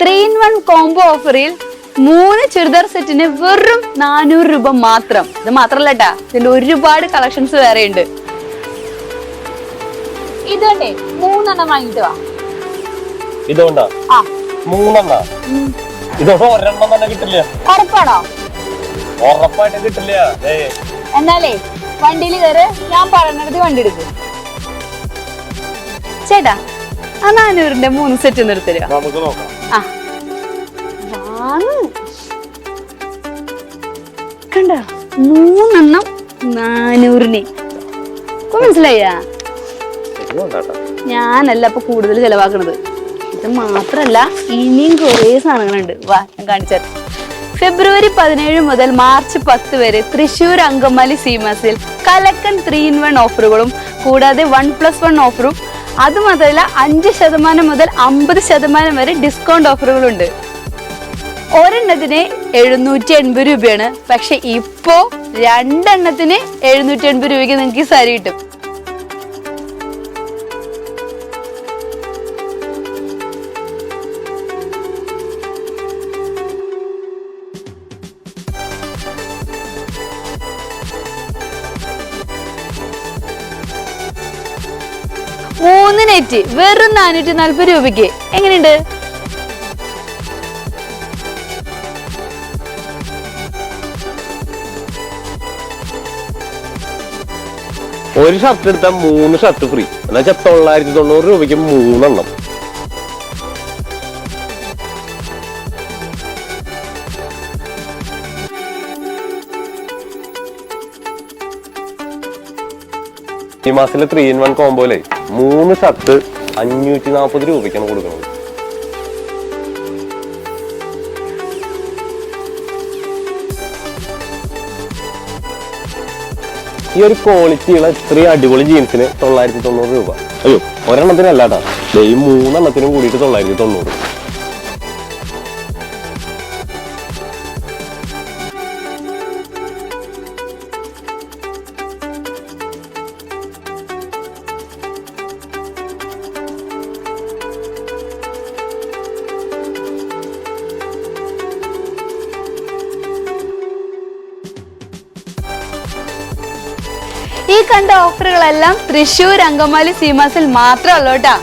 Three in one combo ഓഫറിൽ മൂന്ന് ചുരിദാർ സെറ്റിന് വെറും നാനൂറ് രൂപ മാത്രം. ഇത് മാത്രല്ല കേട്ടാ ഇതിന്റെ ഒരുപാട് കളക്ഷൻസ് വേറെ ഉണ്ട്. ഇതുകൊണ്ടേ മൂന്നെണ്ണം വാങ്ങിട്ട് വാ. ഇതുകൊണ്ടാ? ആ. മൂന്നെണ്ണ? ഇതോടെ ഒരെണ്ണം തന്നെ കിട്ടില്ല. ഉറപ്പാണോ? ഉറപ്പായിട്ടും കിട്ടില്ല. എന്നാലേ വണ്ടിയിൽ കയറ് ഞാൻ പറഞ്ഞത് വണ്ടി എടുക്കും ചേട്ടാ ആ നാനൂറിന്റെ മൂന്ന് സെറ്റ് നിർത്തരുക നമുക്ക് നോക്കാം. ആ. കണ്ടോ? മൂന്നെണ്ണം നാനൂറിന്. മനസ്സിലായ? ഞാനല്ല ഇപ്പൊ കൂടുതൽ ചെലവാക്കണത്. ഇത് മാത്രല്ല ഇനിയും കുറേ സാധനങ്ങളുണ്ട്. വാ ഞാൻ കാണിച്ചാൽ ഫെബ്രുവരി പതിനേഴ് മുതൽ മാർച്ച് പത്ത് വരെ തൃശൂർ അങ്കമാലി സീമസിൽ കലക്കൻ ത്രീ ഇൻ വൺ ഓഫറുകളും കൂടാതെ വൺ പ്ലസ് വൺ ഓഫറും അതുമാത്രമല്ല അഞ്ച് ശതമാനം മുതൽ അമ്പത് ശതമാനം വരെ ഡിസ്കൗണ്ട് ഓഫറുകളുണ്ട് ഒരെണ്ണത്തിന് എഴുന്നൂറ്റി എൺപത് രൂപയാണ്. പക്ഷെ ഇപ്പോ രണ്ടെണ്ണത്തിന് എഴുന്നൂറ്റി എൺപത് രൂപയ്ക്ക് നിങ്ങൾക്ക് ഈ സാരി കിട്ടും. മൂന്ന് നെറ്റ് വെറും നാനൂറ്റി നാല്പത് രൂപയ്ക്ക്. എങ്ങനെയുണ്ട്? ഒരു ഷർട്ട് എടുത്താൽ മൂന്ന് ഷർട്ട് ഫ്രീ. എന്നുവെച്ചാൽ തൊള്ളായിരത്തി തൊണ്ണൂറ് രൂപയ്ക്ക് മൂന്നെണ്ണം. ഈ മാസത്തിലെ ത്രീ ഇൻ വൺ കോമ്പോയിലെ മൂന്ന് ഷർട്ട് അഞ്ഞൂറ്റി നാൽപ്പത് രൂപയ്ക്കാണ് കൊടുക്കുന്നത്. ഈ ഒരു ക്വാളിറ്റിയുള്ള ഇത്രയും അടിപൊളി ജീൻസിന് തൊള്ളായിരത്തി തൊണ്ണൂറ് രൂപ. അയ്യോ ഒരെണ്ണത്തിനല്ലാട്ടാ ഈ മൂന്നെണ്ണത്തിനും കൂടിയിട്ട് തൊള്ളായിരത്തി തൊണ്ണൂറ്. ഈ കണ്ട ഓഫറുകളെല്ലാം തൃശൂർ അങ്കമാലി സീമാസിൽ മാത്രമല്ലോ കേട്ടാ.